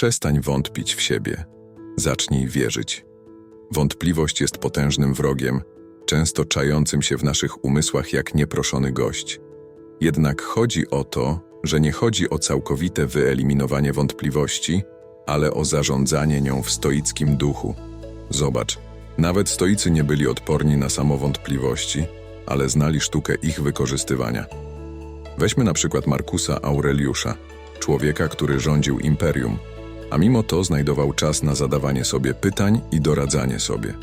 Przestań wątpić w siebie. Zacznij wierzyć. Wątpliwość jest potężnym wrogiem, często czającym się w naszych umysłach jak nieproszony gość. Jednak chodzi o to, że nie chodzi o całkowite wyeliminowanie wątpliwości, ale o zarządzanie nią w stoickim duchu. Zobacz, nawet stoicy nie byli odporni na samowątpliwości, ale znali sztukę ich wykorzystywania. Weźmy na przykład Markusa Aureliusza, człowieka, który rządził imperium, a mimo to znajdował czas na zadawanie sobie pytań i doradzanie sobie.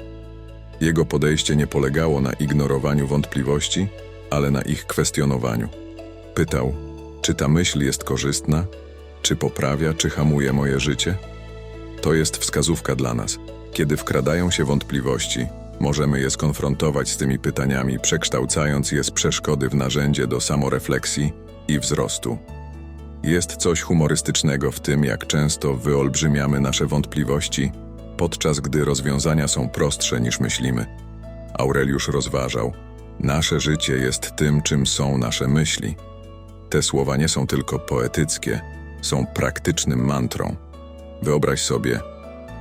Jego podejście nie polegało na ignorowaniu wątpliwości, ale na ich kwestionowaniu. Pytał, czy ta myśl jest korzystna, czy poprawia, czy hamuje moje życie? To jest wskazówka dla nas. Kiedy wkradają się wątpliwości, możemy je skonfrontować z tymi pytaniami, przekształcając je z przeszkody w narzędzie do samorefleksji i wzrostu. Jest coś humorystycznego w tym, jak często wyolbrzymiamy nasze wątpliwości, podczas gdy rozwiązania są prostsze niż myślimy. Aureliusz rozważał: Nasze życie jest tym, czym są nasze myśli. Te słowa nie są tylko poetyckie, są praktycznym mantrą. Wyobraź sobie,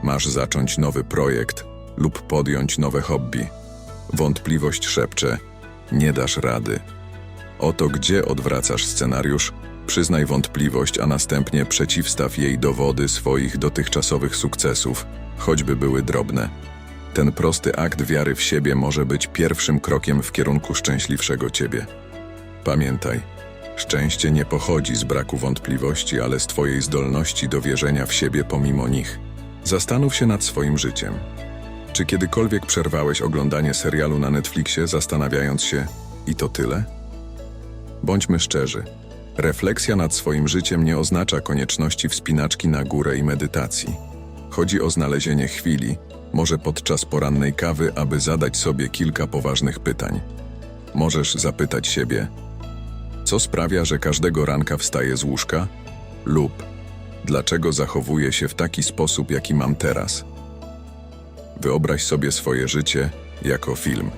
masz zacząć nowy projekt lub podjąć nowe hobby. Wątpliwość szepcze: Nie dasz rady. Oto gdzie odwracasz scenariusz, przyznaj wątpliwość, a następnie przeciwstaw jej dowody swoich dotychczasowych sukcesów, choćby były drobne. Ten prosty akt wiary w siebie może być pierwszym krokiem w kierunku szczęśliwszego ciebie. Pamiętaj, szczęście nie pochodzi z braku wątpliwości, ale z twojej zdolności do wierzenia w siebie pomimo nich. Zastanów się nad swoim życiem. Czy kiedykolwiek przerwałeś oglądanie serialu na Netflixie, zastanawiając się, i to tyle? Bądźmy szczerzy. Refleksja nad swoim życiem nie oznacza konieczności wspinaczki na górę i medytacji. Chodzi o znalezienie chwili, może podczas porannej kawy, aby zadać sobie kilka poważnych pytań. Możesz zapytać siebie, co sprawia, że każdego ranka wstaję z łóżka? Lub dlaczego zachowuję się w taki sposób, jaki mam teraz? Wyobraź sobie swoje życie jako film.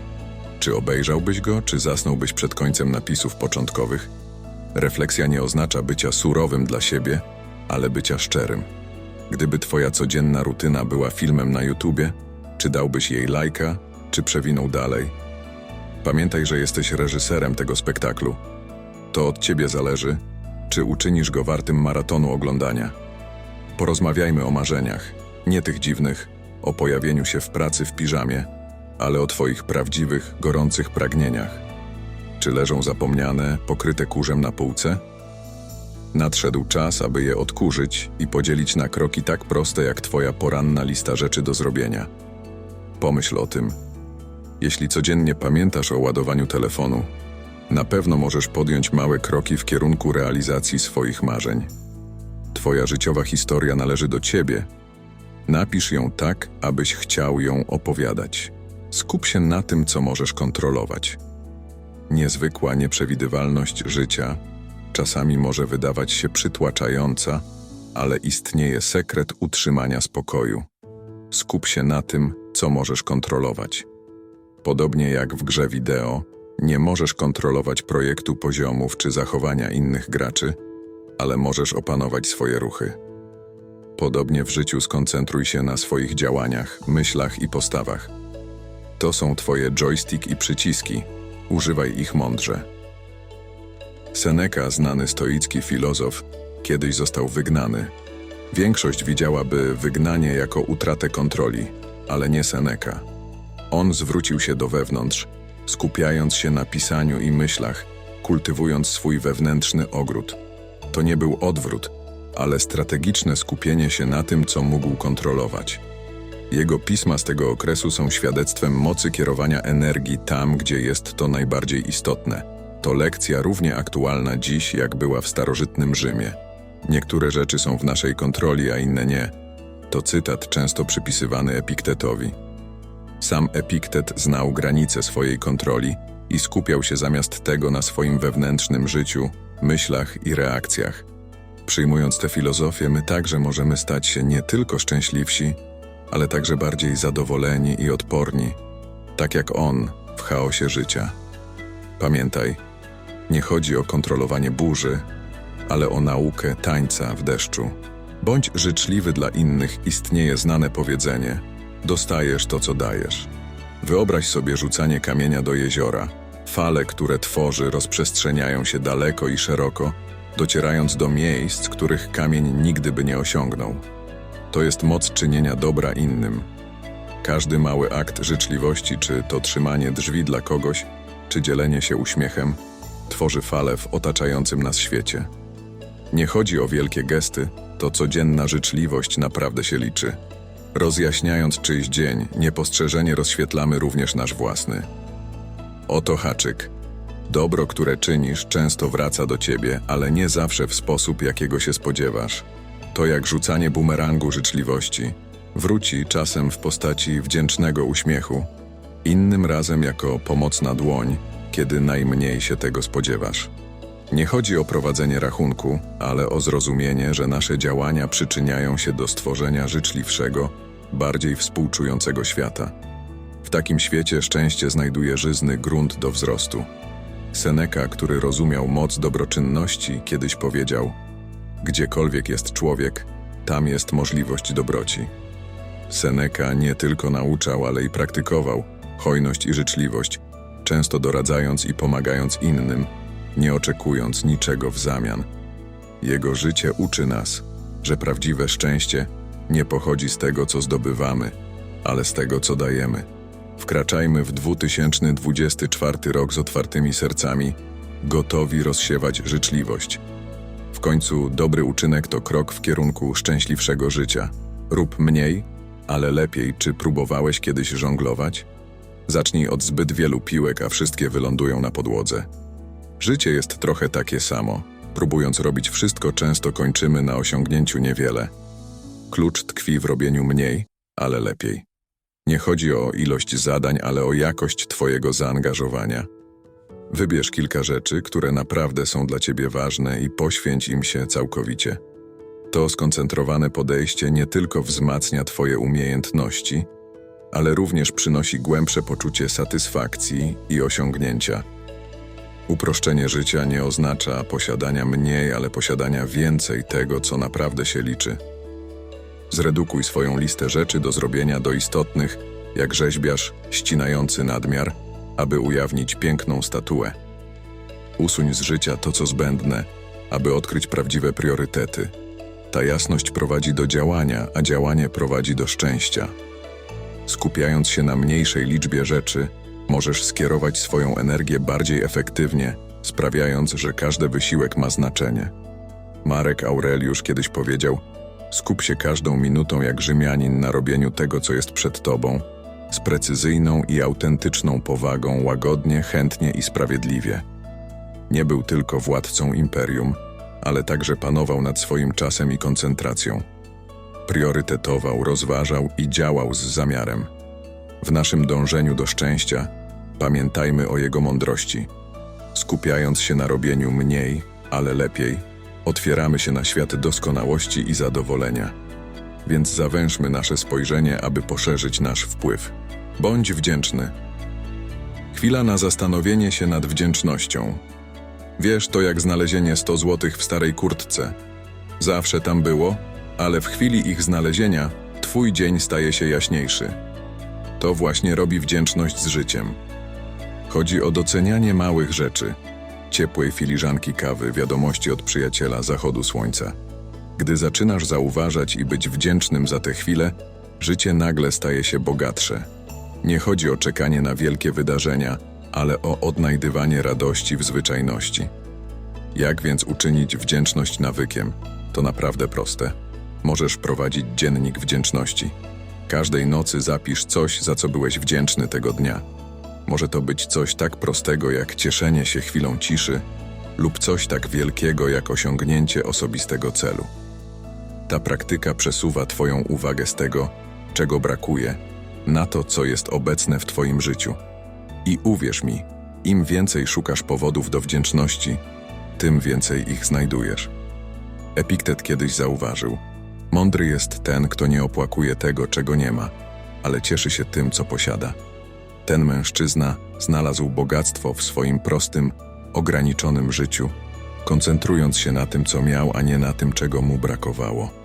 Czy obejrzałbyś go, czy zasnąłbyś przed końcem napisów początkowych? Refleksja nie oznacza bycia surowym dla siebie, ale bycia szczerym. Gdyby twoja codzienna rutyna była filmem na YouTubie, czy dałbyś jej lajka, czy przewinął dalej? Pamiętaj, że jesteś reżyserem tego spektaklu. To od ciebie zależy, czy uczynisz go wartym maratonu oglądania. Porozmawiajmy o marzeniach, nie tych dziwnych, o pojawieniu się w pracy w piżamie, ale o twoich prawdziwych, gorących pragnieniach. Czy leżą zapomniane, pokryte kurzem na półce? Nadszedł czas, aby je odkurzyć i podzielić na kroki tak proste jak Twoja poranna lista rzeczy do zrobienia. Pomyśl o tym. Jeśli codziennie pamiętasz o ładowaniu telefonu, na pewno możesz podjąć małe kroki w kierunku realizacji swoich marzeń. Twoja życiowa historia należy do Ciebie. Napisz ją tak, abyś chciał ją opowiadać. Skup się na tym, co możesz kontrolować. Niezwykła nieprzewidywalność życia czasami może wydawać się przytłaczająca, ale istnieje sekret utrzymania spokoju. Skup się na tym, co możesz kontrolować. Podobnie jak w grze wideo, nie możesz kontrolować projektu poziomów czy zachowania innych graczy, ale możesz opanować swoje ruchy. Podobnie w życiu skoncentruj się na swoich działaniach, myślach i postawach. To są Twoje joystick i przyciski. Używaj ich mądrze. Seneca, znany stoicki filozof, kiedyś został wygnany. Większość widziałaby wygnanie jako utratę kontroli, ale nie Seneca. On zwrócił się do wewnątrz, skupiając się na pisaniu i myślach, kultywując swój wewnętrzny ogród. To nie był odwrót, ale strategiczne skupienie się na tym, co mógł kontrolować. Jego pisma z tego okresu są świadectwem mocy kierowania energii tam, gdzie jest to najbardziej istotne. To lekcja równie aktualna dziś, jak była w starożytnym Rzymie. Niektóre rzeczy są w naszej kontroli, a inne nie. To cytat często przypisywany Epiktetowi. Sam Epiktet znał granice swojej kontroli i skupiał się zamiast tego na swoim wewnętrznym życiu, myślach i reakcjach. Przyjmując tę filozofię, my także możemy stać się nie tylko szczęśliwsi, ale także bardziej zadowoleni i odporni, tak jak on w chaosie życia. Pamiętaj, nie chodzi o kontrolowanie burzy, ale o naukę tańca w deszczu. Bądź życzliwy dla innych, istnieje znane powiedzenie: dostajesz to, co dajesz. Wyobraź sobie rzucanie kamienia do jeziora. Fale, które tworzy, rozprzestrzeniają się daleko i szeroko, docierając do miejsc, których kamień nigdy by nie osiągnął. To jest moc czynienia dobra innym. Każdy mały akt życzliwości, czy to trzymanie drzwi dla kogoś, czy dzielenie się uśmiechem, tworzy falę w otaczającym nas świecie. Nie chodzi o wielkie gesty, to codzienna życzliwość naprawdę się liczy. Rozjaśniając czyjś dzień, niepostrzeżenie rozświetlamy również nasz własny. Oto haczyk. Dobro, które czynisz, często wraca do ciebie, ale nie zawsze w sposób, jakiego się spodziewasz. To jak rzucanie bumerangu życzliwości. Wróci czasem w postaci wdzięcznego uśmiechu, innym razem jako pomocna dłoń, kiedy najmniej się tego spodziewasz. Nie chodzi o prowadzenie rachunku, ale o zrozumienie, że nasze działania przyczyniają się do stworzenia życzliwszego, bardziej współczującego świata. W takim świecie szczęście znajduje żyzny grunt do wzrostu. Seneca, który rozumiał moc dobroczynności, kiedyś powiedział: Gdziekolwiek jest człowiek, tam jest możliwość dobroci. Seneca nie tylko nauczał, ale i praktykował hojność i życzliwość, często doradzając i pomagając innym, nie oczekując niczego w zamian. Jego życie uczy nas, że prawdziwe szczęście nie pochodzi z tego, co zdobywamy, ale z tego, co dajemy. Wkraczajmy w 2024 rok z otwartymi sercami, gotowi rozsiewać życzliwość. W końcu dobry uczynek to krok w kierunku szczęśliwszego życia. Rób mniej, ale lepiej. Czy próbowałeś kiedyś żonglować? Zacznij od zbyt wielu piłek, a wszystkie wylądują na podłodze. Życie jest trochę takie samo. Próbując robić wszystko, często kończymy na osiągnięciu niewiele. Klucz tkwi w robieniu mniej, ale lepiej. Nie chodzi o ilość zadań, ale o jakość Twojego zaangażowania. Wybierz kilka rzeczy, które naprawdę są dla Ciebie ważne i poświęć im się całkowicie. To skoncentrowane podejście nie tylko wzmacnia Twoje umiejętności, ale również przynosi głębsze poczucie satysfakcji i osiągnięcia. Uproszczenie życia nie oznacza posiadania mniej, ale posiadania więcej tego, co naprawdę się liczy. Zredukuj swoją listę rzeczy do zrobienia do istotnych, jak rzeźbiarz ścinający nadmiar, aby ujawnić piękną statuę. Usuń z życia to, co zbędne, aby odkryć prawdziwe priorytety. Ta jasność prowadzi do działania, a działanie prowadzi do szczęścia. Skupiając się na mniejszej liczbie rzeczy, możesz skierować swoją energię bardziej efektywnie, sprawiając, że każdy wysiłek ma znaczenie. Marek Aureliusz kiedyś powiedział: Skup się każdą minutą jak Rzymianin na robieniu tego, co jest przed tobą, z precyzyjną i autentyczną powagą, łagodnie, chętnie i sprawiedliwie. Nie był tylko władcą imperium, ale także panował nad swoim czasem i koncentracją. Priorytetował, rozważał i działał z zamiarem. W naszym dążeniu do szczęścia pamiętajmy o jego mądrości. Skupiając się na robieniu mniej, ale lepiej, otwieramy się na świat doskonałości i zadowolenia. Więc zawężmy nasze spojrzenie, aby poszerzyć nasz wpływ. Bądź wdzięczny. Chwila na zastanowienie się nad wdzięcznością. Wiesz, to jak znalezienie 100 złotych w starej kurtce. Zawsze tam było, ale w chwili ich znalezienia Twój dzień staje się jaśniejszy. To właśnie robi wdzięczność z życiem. Chodzi o docenianie małych rzeczy, ciepłej filiżanki kawy, wiadomości od przyjaciela, zachodu słońca. Gdy zaczynasz zauważać i być wdzięcznym za te chwile, życie nagle staje się bogatsze. Nie chodzi o czekanie na wielkie wydarzenia, ale o odnajdywanie radości w zwyczajności. Jak więc uczynić wdzięczność nawykiem? To naprawdę proste. Możesz prowadzić dziennik wdzięczności. Każdej nocy zapisz coś, za co byłeś wdzięczny tego dnia. Może to być coś tak prostego jak cieszenie się chwilą ciszy, lub coś tak wielkiego jak osiągnięcie osobistego celu. Ta praktyka przesuwa Twoją uwagę z tego, czego brakuje, na to, co jest obecne w Twoim życiu. I uwierz mi, im więcej szukasz powodów do wdzięczności, tym więcej ich znajdujesz. Epiktet kiedyś zauważył: Mądry jest ten, kto nie opłakuje tego, czego nie ma, ale cieszy się tym, co posiada. Ten mężczyzna znalazł bogactwo w swoim prostym, ograniczonym życiu, koncentrując się na tym, co miał, a nie na tym, czego mu brakowało.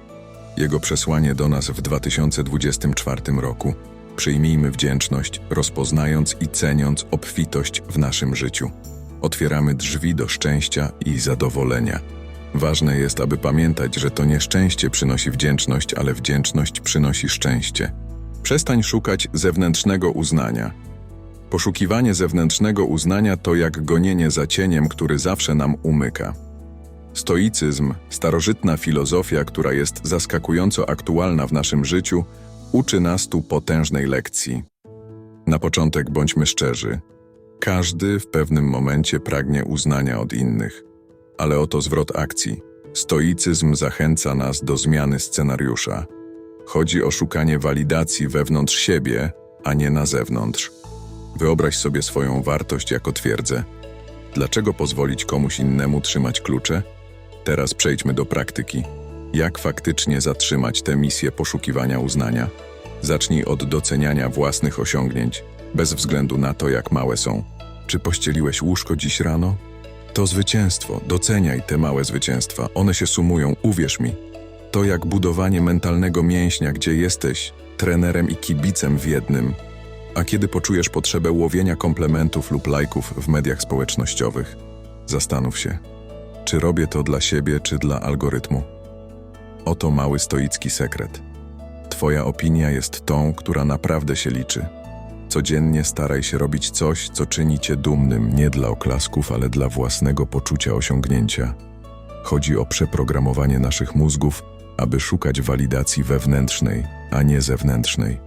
Jego przesłanie do nas w 2024 roku. Przyjmijmy wdzięczność, rozpoznając i ceniąc obfitość w naszym życiu. Otwieramy drzwi do szczęścia i zadowolenia. Ważne jest, aby pamiętać, że to nie szczęście przynosi wdzięczność, ale wdzięczność przynosi szczęście. Przestań szukać zewnętrznego uznania. Poszukiwanie zewnętrznego uznania to jak gonienie za cieniem, który zawsze nam umyka. Stoicyzm, starożytna filozofia, która jest zaskakująco aktualna w naszym życiu, uczy nas tu potężnej lekcji. Na początek bądźmy szczerzy. Każdy w pewnym momencie pragnie uznania od innych, ale oto zwrot akcji. Stoicyzm zachęca nas do zmiany scenariusza. Chodzi o szukanie walidacji wewnątrz siebie, a nie na zewnątrz. Wyobraź sobie swoją wartość jako twierdzę. Dlaczego pozwolić komuś innemu trzymać klucze? Teraz przejdźmy do praktyki. Jak faktycznie zatrzymać tę misję poszukiwania uznania? Zacznij od doceniania własnych osiągnięć, bez względu na to, jak małe są. Czy pościeliłeś łóżko dziś rano? To zwycięstwo, doceniaj te małe zwycięstwa, one się sumują, uwierz mi. To jak budowanie mentalnego mięśnia, gdzie jesteś trenerem i kibicem w jednym. A kiedy poczujesz potrzebę łowienia komplementów lub lajków w mediach społecznościowych, zastanów się, czy robię to dla siebie, czy dla algorytmu. Oto mały stoicki sekret. Twoja opinia jest tą, która naprawdę się liczy. Codziennie staraj się robić coś, co czyni cię dumnym nie dla oklasków, ale dla własnego poczucia osiągnięcia. Chodzi o przeprogramowanie naszych mózgów, aby szukać walidacji wewnętrznej, a nie zewnętrznej.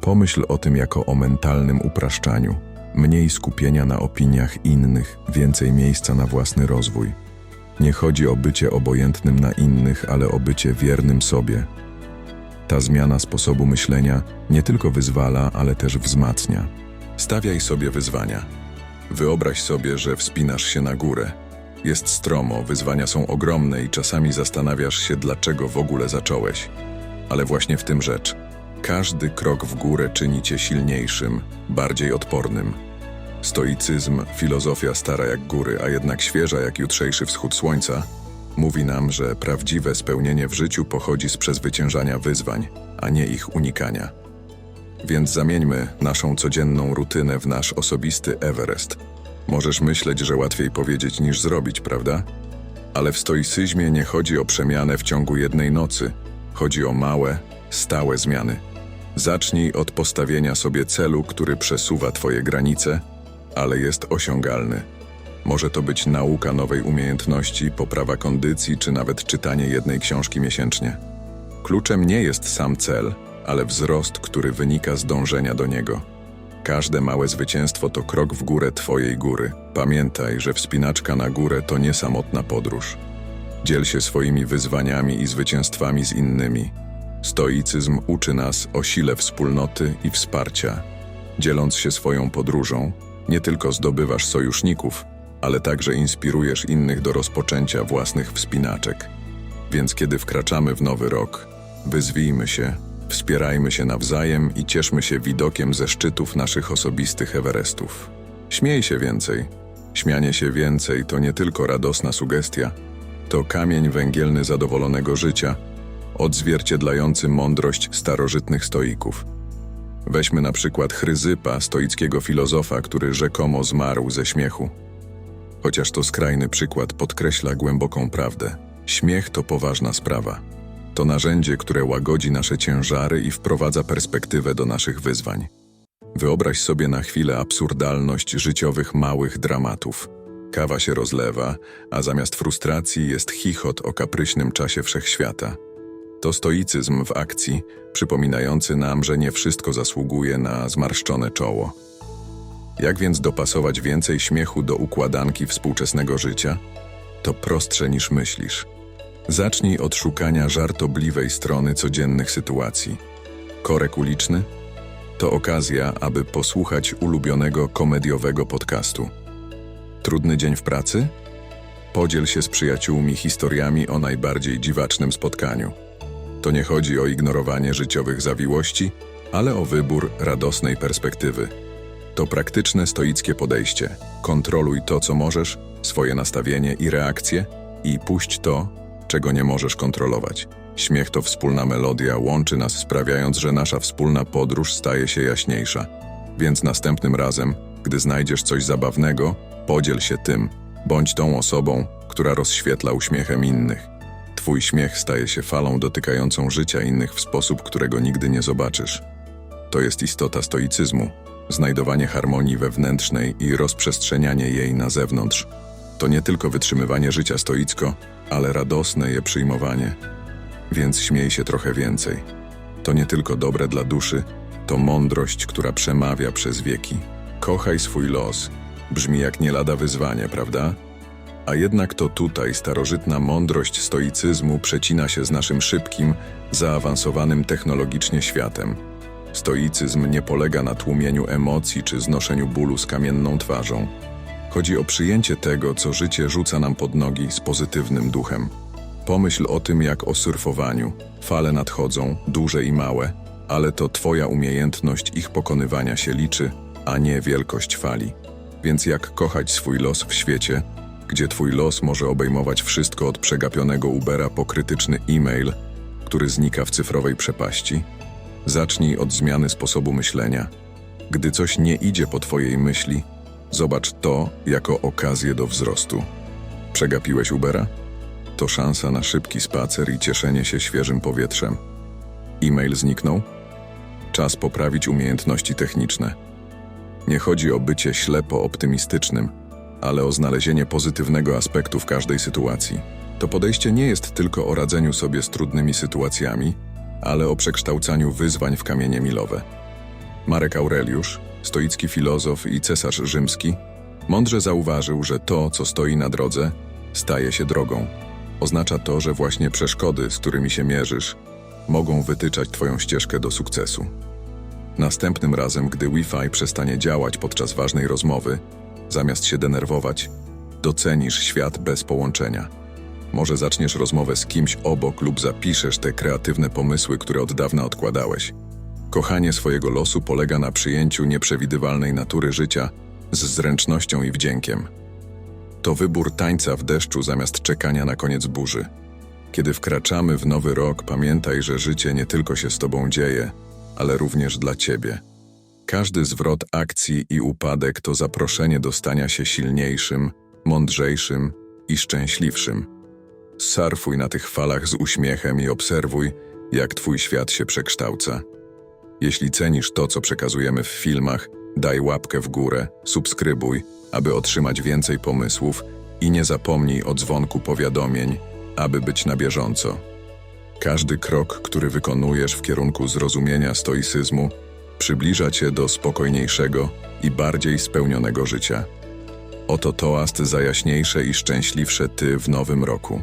Pomyśl o tym jako o mentalnym upraszczaniu. Mniej skupienia na opiniach innych, więcej miejsca na własny rozwój. Nie chodzi o bycie obojętnym na innych, ale o bycie wiernym sobie. Ta zmiana sposobu myślenia nie tylko wyzwala, ale też wzmacnia. Stawiaj sobie wyzwania. Wyobraź sobie, że wspinasz się na górę. Jest stromo, wyzwania są ogromne i czasami zastanawiasz się, dlaczego w ogóle zacząłeś. Ale właśnie w tym rzecz. Każdy krok w górę czyni cię silniejszym, bardziej odpornym. Stoicyzm, filozofia stara jak góry, a jednak świeża jak jutrzejszy wschód słońca, mówi nam, że prawdziwe spełnienie w życiu pochodzi z przezwyciężania wyzwań, a nie ich unikania. Więc zamieńmy naszą codzienną rutynę w nasz osobisty Everest. Możesz myśleć, że łatwiej powiedzieć niż zrobić, prawda? Ale w stoicyzmie nie chodzi o przemianę w ciągu jednej nocy. Chodzi o małe, stałe zmiany. Zacznij od postawienia sobie celu, który przesuwa Twoje granice, ale jest osiągalny. Może to być nauka nowej umiejętności, poprawa kondycji, czy nawet czytanie jednej książki miesięcznie. Kluczem nie jest sam cel, ale wzrost, który wynika z dążenia do niego. Każde małe zwycięstwo to krok w górę Twojej góry. Pamiętaj, że wspinaczka na górę to nie samotna podróż. Dziel się swoimi wyzwaniami i zwycięstwami z innymi. Stoicyzm uczy nas o sile wspólnoty i wsparcia. Dzieląc się swoją podróżą, nie tylko zdobywasz sojuszników, ale także inspirujesz innych do rozpoczęcia własnych wspinaczek. Więc kiedy wkraczamy w nowy rok, wyzwijmy się, wspierajmy się nawzajem i cieszmy się widokiem ze szczytów naszych osobistych Everestów. Śmiej się więcej. Śmianie się więcej to nie tylko radosna sugestia, to kamień węgielny zadowolonego życia, odzwierciedlający mądrość starożytnych stoików. Weźmy na przykład Chryzypa, stoickiego filozofa, który rzekomo zmarł ze śmiechu. Chociaż to skrajny przykład podkreśla głęboką prawdę. Śmiech to poważna sprawa. To narzędzie, które łagodzi nasze ciężary i wprowadza perspektywę do naszych wyzwań. Wyobraź sobie na chwilę absurdalność życiowych małych dramatów. Kawa się rozlewa, a zamiast frustracji jest chichot o kapryśnym czasie wszechświata. To stoicyzm w akcji, przypominający nam, że nie wszystko zasługuje na zmarszczone czoło. Jak więc dopasować więcej śmiechu do układanki współczesnego życia? To prostsze niż myślisz. Zacznij od szukania żartobliwej strony codziennych sytuacji. Korek uliczny? To okazja, aby posłuchać ulubionego komediowego podcastu. Trudny dzień w pracy? Podziel się z przyjaciółmi historiami o najbardziej dziwacznym spotkaniu. To nie chodzi o ignorowanie życiowych zawiłości, ale o wybór radosnej perspektywy. To praktyczne stoickie podejście. Kontroluj to, co możesz, swoje nastawienie i reakcje i puść to, czego nie możesz kontrolować. Śmiech to wspólna melodia, łączy nas, sprawiając, że nasza wspólna podróż staje się jaśniejsza. Więc następnym razem, gdy znajdziesz coś zabawnego, podziel się tym. Bądź tą osobą, która rozświetla uśmiechem innych. Twój śmiech staje się falą dotykającą życia innych w sposób, którego nigdy nie zobaczysz. To jest istota stoicyzmu znajdowanie harmonii wewnętrznej i rozprzestrzenianie jej na zewnątrz. To nie tylko wytrzymywanie życia stoicko, ale radosne je przyjmowanie. Więc śmiej się trochę więcej. To nie tylko dobre dla duszy, to mądrość, która przemawia przez wieki. Kochaj swój los. Brzmi jak nie lada wyzwanie, prawda? A jednak to tutaj starożytna mądrość stoicyzmu przecina się z naszym szybkim, zaawansowanym technologicznie światem. Stoicyzm nie polega na tłumieniu emocji czy znoszeniu bólu z kamienną twarzą. Chodzi o przyjęcie tego, co życie rzuca nam pod nogi z pozytywnym duchem. Pomyśl o tym jak o surfowaniu. Fale nadchodzą, duże i małe, ale to Twoja umiejętność ich pokonywania się liczy, a nie wielkość fali. Więc jak kochać swój los w świecie, gdzie Twój los może obejmować wszystko od przegapionego Ubera po krytyczny e-mail, który znika w cyfrowej przepaści? Zacznij od zmiany sposobu myślenia. Gdy coś nie idzie po Twojej myśli, zobacz to jako okazję do wzrostu. Przegapiłeś Ubera? To szansa na szybki spacer i cieszenie się świeżym powietrzem. E-mail zniknął? Czas poprawić umiejętności techniczne. Nie chodzi o bycie ślepo optymistycznym, ale o znalezienie pozytywnego aspektu w każdej sytuacji. To podejście nie jest tylko o radzeniu sobie z trudnymi sytuacjami, ale o przekształcaniu wyzwań w kamienie milowe. Marek Aureliusz, stoicki filozof i cesarz rzymski, mądrze zauważył, że to, co stoi na drodze, staje się drogą. Oznacza to, że właśnie przeszkody, z którymi się mierzysz, mogą wytyczać Twoją ścieżkę do sukcesu. Następnym razem, gdy Wi-Fi przestanie działać podczas ważnej rozmowy, zamiast się denerwować, docenisz świat bez połączenia. Może zaczniesz rozmowę z kimś obok lub zapiszesz te kreatywne pomysły, które od dawna odkładałeś. Kochanie swojego losu polega na przyjęciu nieprzewidywalnej natury życia z zręcznością i wdziękiem. To wybór tańca w deszczu zamiast czekania na koniec burzy. Kiedy wkraczamy w nowy rok, pamiętaj, że życie nie tylko się z Tobą dzieje, ale również dla Ciebie. Każdy zwrot akcji i upadek to zaproszenie do stania się silniejszym, mądrzejszym i szczęśliwszym. Surfuj na tych falach z uśmiechem i obserwuj, jak Twój świat się przekształca. Jeśli cenisz to, co przekazujemy w filmach, daj łapkę w górę, subskrybuj, aby otrzymać więcej pomysłów i nie zapomnij o dzwonku powiadomień, aby być na bieżąco. Każdy krok, który wykonujesz w kierunku zrozumienia stoicyzmu, przybliża cię do spokojniejszego i bardziej spełnionego życia. Oto toast za jaśniejsze i szczęśliwsze Ty w nowym roku.